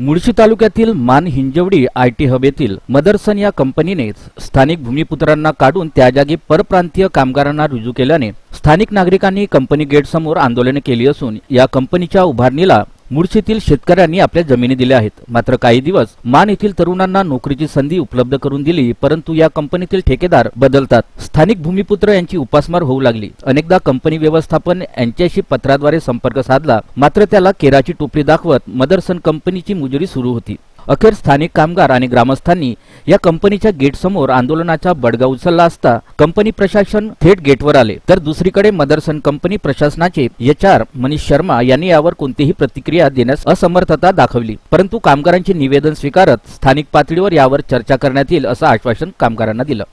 मुळशी तालुक्यातील मान Hinjawadi I T hub येथील मदरसन या कंपनीने स्थानिक भूमिपुत्रांना काढून त्या जागी परप्रांतीय कामगारांना रुजू केल्याने स्थानिक नागरिकांनी कंपनी गेट समोर आंदोलने केली असून या कंपनीच्या उभारणीला मुळशीतील शेतकऱ्यांनी आपल्या जमिनी दिल्या आहेत. मात्र काही दिवस मान येथील तरुणांना नोकरीची संधी उपलब्ध करून दिली परंतु या कंपनीतील ठेकेदार बदलतात. स्थानिक भूमिपुत्र यांची उपासमार होऊ लागली. अनेकदा कंपनी व्यवस्थापन यांच्याशी पत्राद्वारे संपर्क साधला मात्र त्याला केराची टोपली दाखवत मदरसन कंपनीची मुजुरी सुरू होती. अखेर स्थानिक कामगार आणि ग्रामस्थांनी या कंपनीच्या गेट समोर आंदोलनाचा बडगा उचलला असता कंपनी प्रशासन थेट गेटवर आले. तर दुसरीकडे मदरसन कंपनी प्रशासनाचे एच आर मनीष शर्मा यांनी यावर कोणतीही प्रतिक्रिया देण्यास असमर्थता दाखवली. परंतु कामगारांचे निवेदन स्वीकारत स्थानिक पातळीवर यावर चर्चा करण्यात येईल असं आश्वासन कामगारांना दिलं.